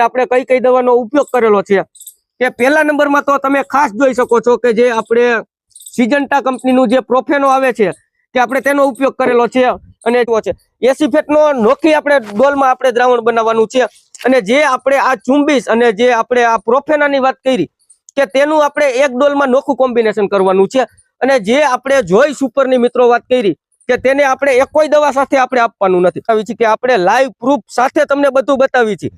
આપણે કઈ કઈ દવાનો ઉપયોગ કરેલો છે. કે પહેલા નંબરમાં તો તમે ખાસ જોઈ શકો છો કે જે આપણે સિજન્ટા કંપનીનું જે પ્રોફેનો આવે છે, કે આપણે તેનો ઉપયોગ કરેલો છે અને જુઓ છે. એસીફેટનો નોખી આપણે ડોલમાં આપણે દ્રાવણ બનાવવાનું છે અને જે આપણે આ ચુંબીસ અને જે આપણે આ પ્રોફેનાની વાત કરી, કે તેનું આપણે એક ડોલમાં નોખું કોમ્બિનેશન કરવાનું છે અને જે આપણે જોઈ સુપરની મિત્રો વાત કરી, કે તેને આપણે એક કોઈ દવા સાથે આપણે આપવાનું નથી. આવી છે કે આપણે લાઈવ પ્રૂફ સાથે તમને બધું બતાવી છે.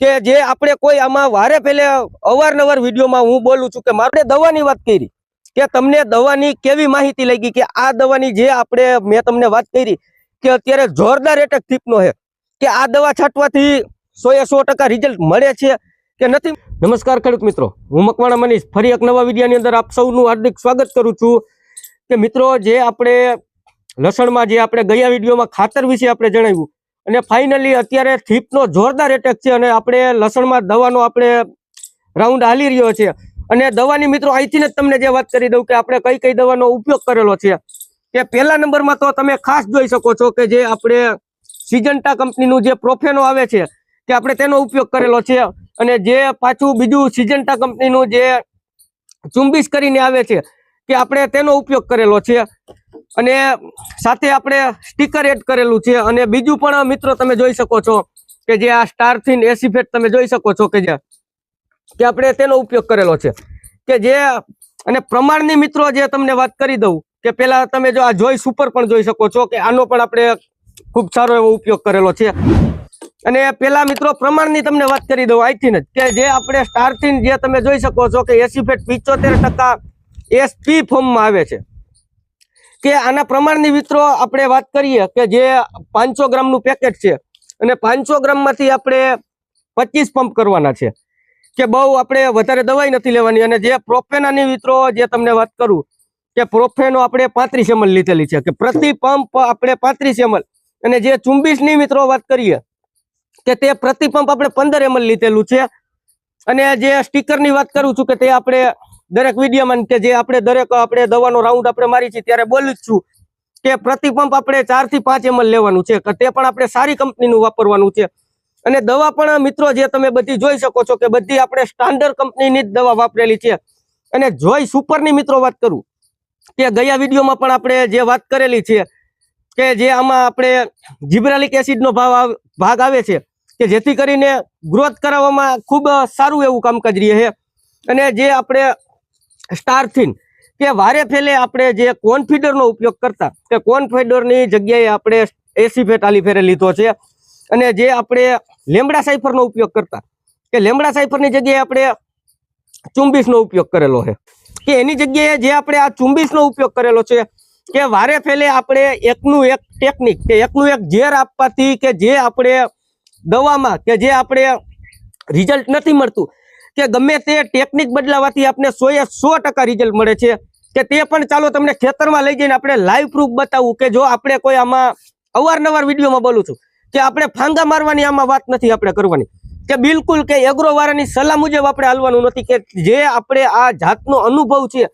કે જે આપણે કોઈ આમાં વારે પહેલે અવારનવાર વિડીયોમાં હું બોલું છું કે મારે દવાની વાત કરી, કે તમને દવાની કેવી માહિતી લાગી કે આ દવાની જે આપણે મેં તમને વાત કરી, કે અત્યારે જોરદાર એટેક થીપનો છે, કે આ દવા છાંટવાથી સો એ સો રિઝલ્ટ મળે છે કે નથી? નમસ્કાર ખેડૂત મિત્રો, હું મકવાણા મનીષ, ફરી એક નવા વિડીયાની અંદર આપ સૌનું હાર્દિક સ્વાગત કરું છું. કે મિત્રો, જે આપણે લસણમાં જે આપણે ગયા વિડીયોમાં ખાતર વિશે આપણે જણાવ્યું અને ફાઇનલી અત્યારે થીપનો જોરદાર એટેક છે અને આપણે લસણમાં દવાનો આપણે રાઉન્ડ હાલી રહ્યો છે. અને દવાની મિત્રો, અહીંથી જ તમને જે વાત કરી દઉં કે આપણે કઈ કઈ દવાનો ઉપયોગ કરેલો છે. કે પહેલા નંબરમાં તો તમે ખાસ જોઈ શકો છો કે જે આપણે સિજન્ટા કંપનીનું જે પ્રોફેનો આવે છે, કે આપણે તેનો ઉપયોગ કરેલો છે. અને જે પાછું બીજું સિજન્ટા કંપનીનું જે ચુંબીસ કરીને આવે છે, કે આપણે તેનો ઉપયોગ કરેલો છે. અને સાથે આપણે સ્ટીકર એડ કરેલું છે. અને બીજું પણ, મિત્રો, તમે જોઈ શકો છો કે જે આ સ્ટારથીન એસીફેટ તમે જોઈ શકો છો કે જે, કે આપણે તેનો ઉપયોગ કરેલો છે. કે જે, અને પ્રમાણની, મિત્રો, જે તમને વાત કરી દઉં, કે પેલા તમે જો આ જોઈ સુપર પણ જોઈ શકો છો કે આનો પણ આપણે ખૂબ સારો એવો ઉપયોગ કરેલો છે. અને પેલા, મિત્રો, પ્રમાણની તમને વાત કરી દઉં આજથી જ, કે જે આપણે સ્ટારથીન જે તમે જોઈ શકો છો કે એસી ફેટ પિચોતેર ટકા એસપી ફોર્મમાં આવે છે. કે આના પ્રમાણની મિત્રો આપણે વાત કરીએ કે જે પાંચસો ગ્રામનું પેકેટ છે. અને પાંચસો ગ્રામમાંથી આપણે પચીસ પંપ કરવાના છે. કે બહુ આપણે વધારે દવાઈ નથી લેવાની. અને જે પ્રોફેનાની મિત્રો જે તમને વાત કરું કે પ્રોફેનો આપણે પાંત્રીસ એમલ લીધેલી છે. કે પ્રતિ પંપ આપણે પાંત્રીસ એમલ અને જે ચુંબીસની મિત્રો વાત કરીએ કે તે પ્રતિ પંપ આપણે પંદર એમએલ લીધેલું છે. અને જે સ્ટીકરની વાત કરું છું કે તે આપણે દરેક વિડીયોમાં કે જે આપણે દરેક, આપણે દવાનો રાઉન્ડ આપણે મારી છીએ ત્યારે બોલું જ છું કે પ્રતિપંપ આપણે ચારથી પાંચ એમએલ લેવાનું છે તે પણ આપણે સારી કંપનીનું વાપરવાનું છે. અને દવા પણ મિત્રો જે તમે બધી જોઈ શકો છો કે બધી આપણે સ્ટાન્ડર્ડ કંપનીની જ દવા વાપરેલી છે. અને જોઈ સુપરની મિત્રો વાત કરું, કે ગયા વિડીયોમાં પણ આપણે જે વાત કરેલી છે કે જે આમાં આપણે જીબ્રાલિક એસિડનો ભાવ ભાગ આવે છે, કે જેથી કરીને ગ્રોથ કરાવવામાં ખૂબ સારું એવું કામકાજ રહે છે. અને જે આપણે સ્ટારથીન, કે વારે ફેલે આપણે જે કોન્ફિડરનો ઉપયોગ કરતા, કે કોન્ફિડરની જગ્યાએ આપણે એસી ફેટ, આલી ફેરે લીધો છે, અને જે આપણે લેમડા સાઇફરનો ઉપયોગ કરતા, કે લેમડા સાઇફરની જગ્યાએ આપણે ચુંબીસનો ઉપયોગ કરેલો છે, કે એની જગ્યાએ જે આપણે આ ચુંબીસનો ઉપયોગ કરેલો છે, કે વારે ફેલે આપણે એકનું એક ટેકનિક, કે એકનું એક ઝેર આપવાથી કે જે આપણે દવામાં, કે જે આપણે રિઝલ્ટ નથી મળતું કે ગમે તે ટેકનિક બદલાવાથી આપણે સો એ સો રિઝલ્ટ મળે છે. કે તે પણ ચાલો તમને ખેતરમાં લઈ જઈને આપણે લાઈવ પ્રૂફ બતાવવું કે જો આપણે કોઈ આમાં અવારનવાર વિડીયોમાં બોલું છું, કે આપણે ફાંગા મારવાની આમાં વાત નથી આપણે કરવાની. કે બિલકુલ કે એગ્રો વાળાની સલાહ મુજબ આપણે હાલવાનું નથી, કે જે આપણે આ જાતનો અનુભવ છે,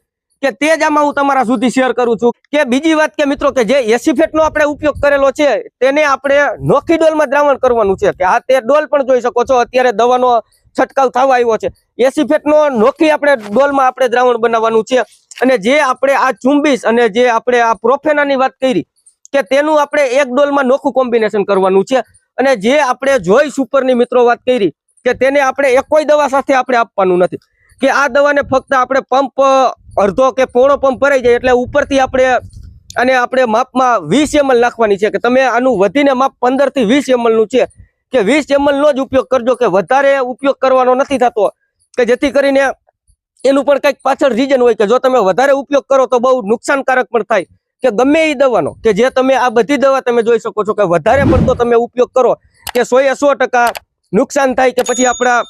કે તે જ આમાં હું તમારા સુધી શેર કરું છું. કે બીજી વાત કે મિત્રો કે જે એસીફેટનો આપણે ઉપયોગ કરેલો છે, તેને આપણે નોખી ડોલમાં દ્રાવણ કરવાનું છે. કે આ તે ડોલ પણ જોઈ શકો છો, અત્યારે દવાનો છંટકાવ થવા આવ્યો છે. એસી ફેટનો નોખી આપણે ડોલમાં આપણે દ્રાવણ બનાવવાનું છે. અને જે આપણે આ ચુંબીસ અને જે આપણે આ પ્રોફેનાની વાત કરી કે તેનું આપણે એક ડોલમાં નોખું કોમ્બિનેશન કરવાનું છે. અને જે આપણે જોઈ સુપરની મિત્રો વાત કરી કે તેને આપણે એક કોઈ દવા સાથે આપણે આપવાનું નથી. કે આ દવાને ફક્ત આપણે પંપ, અડધો કે પોણો પંપ ભરાઈ જાય એટલે ઉપરથી આપણે અને આપણે માપમાં વીસ એમએલ નાખવાની છે કે તમે આનું વધીને માપ પંદરથી વીસ એમએલનું છે. કે વીસ એમએલ નો જ ઉપયોગ કરજો કે વધારે ઉપયોગ કરવાનો નથી થતો. કે જેથી કરીને એનું પણ કંઈક પાછળ રીઝન હોય કે જો તમે વધારે ઉપયોગ કરો તો બહુ નુકસાનકારક પણ થાય. કે ગમે એ દવાનો, કે જે તમે આ બધી દવા તમે જોઈ શકો છો કે વધારે પડતો તમે ઉપયોગ કરો, કે સો એ સો નુકસાન થાય કે પછી આપણા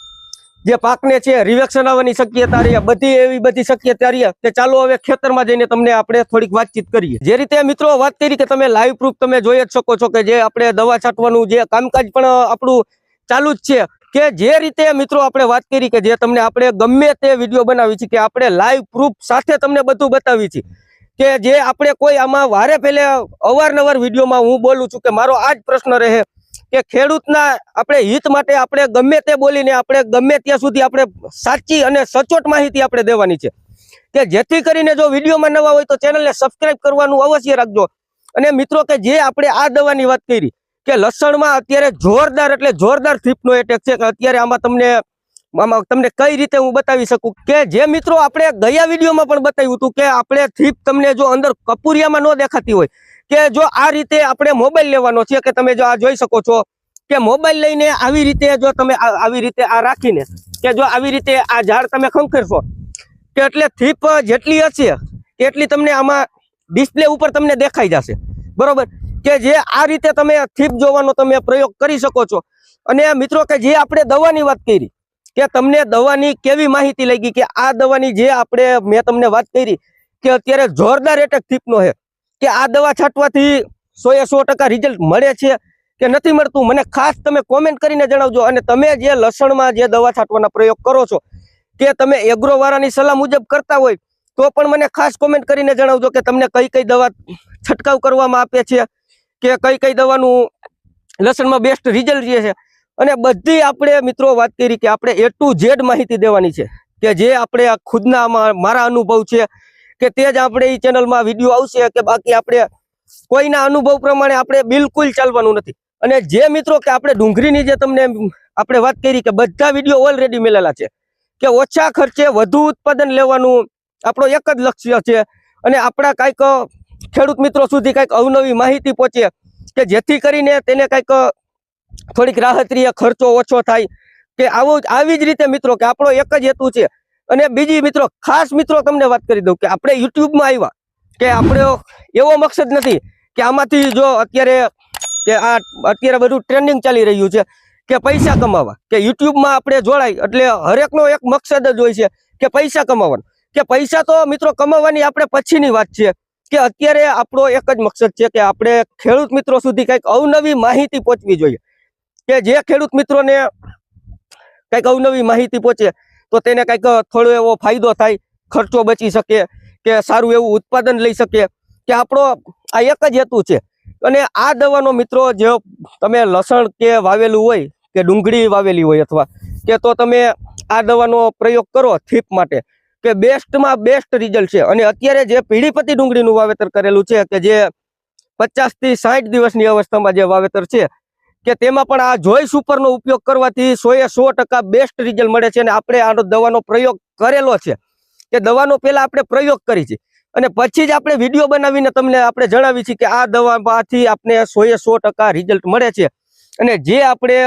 જે પાકને છે રિવેક્શન આવવાની શક્યતા રહી, બધી એવી બધી શક્યતા રહી કે ચાલો હવે ખેતરમાં જઈને તમને આપણે થોડીક વાતચીત કરીએ. જે રીતે મિત્રો વાત કરી કે તમે લાઈવ પ્રૂફ તમે જોઈ જ શકો છો કે જે આપણે દવા છાંટવાનું જે કામકાજ પણ આપણું ચાલુ જ છે કે જે રીતે મિત્રો આપણે વાત કરી કે જે તમને આપણે ગમે તે વીડિયો બનાવી છે કે આપણે લાઈવ પ્રૂફ સાથે તમને બધું બતાવી છે કે જે આપણે કોઈ આમાં વારે પહેલે અવારનવાર વિડીયોમાં હું બોલું છું કે મારો આ જ પ્રશ્ન રહે કે ખેડૂતના આપણે હિત માટે આપણે ગમે તે બોલીને આપણે ગમે ત્યાં સુધી આપણે સાચી અને સચોટ માહિતી આપણે દેવાની છે. કે જેથી કરીને જો વિડીયોમાં નવા હોય તો ચેનલને સબસ્ક્રાઇબ કરવાનું અવશ્ય રાખજો. અને મિત્રો કે જે આપણે આ દવાની વાત કરી કે લસણમાં અત્યારે જોરદાર એટલે જોરદાર થીપનો એટેક છે કે અત્યારે આમાં તમને આમાં તમને કઈ રીતે હું બતાવી શકું? કે જે મિત્રો આપણે ગયા વિડીયોમાં પણ બતાવ્યું હતું કે આપણે થીપ તમને જો અંદર કપુરિયામાં ન દેખાતી હોય, કે જો આ રીતે આપણે મોબાઈલ લેવાનો છે, કે તમે જો આ જોઈ શકો છો કે મોબાઈલ લઈને આવી રીતે જો તમે આવી રીતે આ રાખીને, કે જો આવી રીતે આ ઝાડ તમે ખંખેરશો, કે એટલે થીપ જેટલી હશે એટલી તમને આમાં ડિસ્પ્લે ઉપર તમને દેખાઈ જશે. બરોબર? કે જે આ રીતે તમે થીપ જોવાનો તમે પ્રયોગ કરી શકો છો. અને મિત્રો, કે જે આપણે દવાની વાત કરી કે તમને દવાની કેવી માહિતી લાગી કે આ દવાની જે આપણે મેં તમને વાત કરી કે અત્યારે જોરદાર એટેક થીપનો છે. કે આ દવા છાંટવાથી સો એ સો ટકા રિઝલ્ટ મળે છે કે નથી મળતું? મને ખાસ તમે કોમેન્ટ કરીને જણાવજો અને તમે જે લસણમાં જે દવા છાંટવાના પ્રયોગ કરો છો કે તમે એગ્રો વાળાની સલાહ મુજબ કરતા હોય તો પણ મને ખાસ કોમેન્ટ કરીને જણાવજો કે તમને કઈ કઈ દવા છંટકાવ કરવામાં આપે છે કે કઈ કઈ દવાનું લસણમાં બેસ્ટ રિઝલ્ટ જે છે. અને બધી આપણે મિત્રો વાત કરી કે આપણે એ ટુ ઝેડ માહિતી દેવાની છે કે જે આપણે ખુદના મારા અનુભવ છે કે તે જ આપણે એ ચેનલમાં વીડિયો આવશે કે બાકી આપણે કોઈના અનુભવ પ્રમાણે આપણે બિલકુલ ચાલવાનું નથી. અને જે મિત્રો કે આપણે ડુંગળીની જે તમને આપણે વાત કરી કે બધા વીડિયો ઓલરેડી મેલેલા છે કે ઓછા ખર્ચે વધુ ઉત્પાદન લેવાનું આપણો એક જ લક્ષ્ય છે અને આપણા કાંઈક ખેડૂત મિત્રો સુધી કાંઈક અવનવી માહિતી પહોંચે કે જેથી કરીને તેને કાંઈક થોડીક રાહત રહે ખર્ચો ઓછો થાય કે આવું આવી જ રીતે મિત્રો કે આપણો એક જ હેતુ છે. અને બીજી મિત્રો, ખાસ મિત્રો તમને વાત કરી દઉં કે આપણે યુટ્યુબમાં આવ્યા કે આપણે એવો મકસદ નથી કે આમાંથી જો અત્યારે કે આ અત્યારે બધું ટ્રેન્ડિંગ ચાલી રહ્યું છે કે પૈસા કમાવા. કે યુટ્યુબમાં આપણે જોડાય એટલે હરેકનો એક મકસદ જ હોય છે કે પૈસા કમાવાનો. કે પૈસા તો મિત્રો કમાવાની આપણે પછીની વાત છે કે અત્યારે આપણો એક જ મકસદ છે કે આપણે ખેડૂત મિત્રો સુધી કંઈક અવનવી માહિતી પહોંચવી જોઈએ. કે જે ખેડૂત મિત્રોને કંઈક અવનવી માહિતી પહોંચે, તો તેને કંઈક થોડો એવો ફાયદો થાય, ખર્ચો બચી શકે, કે સારું એવું ઉત્પાદન લઈ શકે, કે આપણો આ એક જ હેતુ છે. અને આ દવાનો મિત્રો, જે તમે લસણ કે વાવેલું હોય, કે ડુંગળી વાવેલી હોય અથવા કે તો તમે આ દવાનો પ્રયોગ કરો થીપ માટે, કે બેસ્ટમાં બેસ્ટ રિઝલ્ટ છે. અને અત્યારે જે પીડીપતિ ડુંગળીનું વાવેતર કરેલું છે, કે જે પચાસથી સાઠ દિવસની અવસ્થામાં જે વાવેતર છે કે તેમાં પણ આ જોઈ સુપરનો ઉપયોગ કરવાથી સો એ સો ટકા બેસ્ટ રિઝલ્ટ મળે છે અને આપણે આનો દવાનો પ્રયોગ કરેલો છે. કે દવાનો પહેલાં આપણે પ્રયોગ કરી છે. અને પછી જ આપણે વીડિયો બનાવીને તમને આપણે જણાવી છીએ કે આ દવામાંથી આપણે સો એ સો ટકા રિઝલ્ટ મળે છે. અને જે આપણે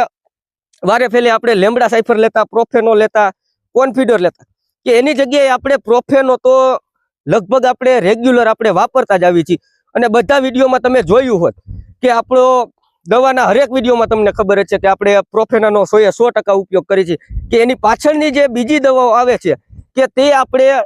વારે ફેલે આપણે લેમડા સાઇફર લેતા પ્રોફેનો લેતા કોન્ફિડર લેતા, કે એની જગ્યાએ આપણે પ્રોફેનો તો લગભગ આપણે રેગ્યુલર આપણે વાપરતા જ આવી છીએ. અને બધા વિડીયોમાં તમે જોયું હોત કે આપણો દવાના હરેક વિડીયોમાં તમને ખબર છે કે આપણે પ્રોફેનાનો સો એ સો ઉપયોગ કરીએ છીએ કે એની પાછળની જે બીજી દવાઓ આવે છે કે તે આપણે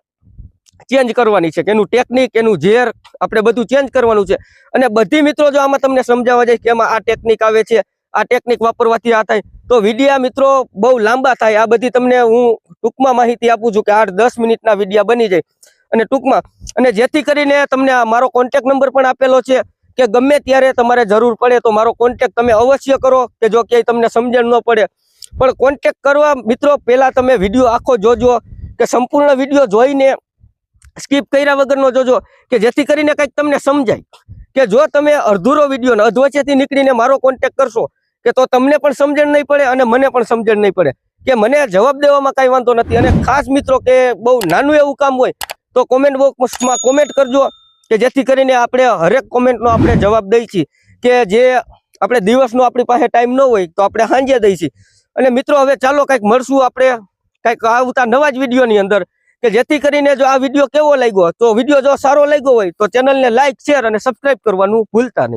ચેન્જ કરવાની છે, કે એનું ટેકનિક એનું ઝેર આપણે બધું ચેન્જ કરવાનું છે. અને બધી મિત્રો જો આમાં તમને સમજાવવા જાય કે એમાં આ ટેકનિક આવે છે, આ ટેકનિક વાપરવાથી આ થાય, તો વિડીયા મિત્રો બહુ લાંબા થાય. આ બધી તમને હું ટૂંકમાં માહિતી આપું છું કે આઠ દસ મિનિટના વિડીયા બની જાય. અને ટૂંકમાં, અને જેથી કરીને તમને મારો કોન્ટેક નંબર પણ આપેલો છે કે ગમે ત્યારે તમારે જરૂર પડે તો મારો કોન્ટેક તમે અવશ્ય કરો કે જો ક્યાંય તમને સમજણ ન પડે. પણ કોન્ટેક કરવા મિત્રો, પહેલા તમે વીડિયો આખો જોજો, કે સંપૂર્ણ વીડિયો જોઈને સ્કીપ કર્યા વગરનો જોજો, કે જેથી કરીને કંઈક તમને સમજાય. કે જો તમે અડધુરો વીડિયો અધવચ્ચેથી નીકળીને મારો કોન્ટેક કરશો, કે તો તમને પણ સમજણ નહીં પડે અને મને પણ સમજણ નહીં પડે. કે મને જવાબ દેવામાં કાંઈ વાંધો નથી. અને ખાસ મિત્રો કે બહુ નાનું એવું કામ હોય, તો કોમેન્ટ બોક્સમાં કોમેન્ટ કરજો. કે જેથી કરીને આપણે હરેક કોમેન્ટનો આપણે જવાબ દઈ છીએ કે જે આપણે દિવસનો આપણી પાસે ટાઈમ ન હોય તો આપણે સાંજે દઈ છીએ. અને મિત્રો, હવે ચાલો કંઈક મળશું આપણે, કંઈક આવતા નવા જ વિડીયોની અંદર કે જેથી કરીને જો આ વીડિયો કેવો લાગ્યો, તો વીડિયો જો સારો લાગ્યો હોય તો ચેનલને લાઇક શેર અને સબસ્ક્રાઇબ કરવાનું ભૂલતા નહીં.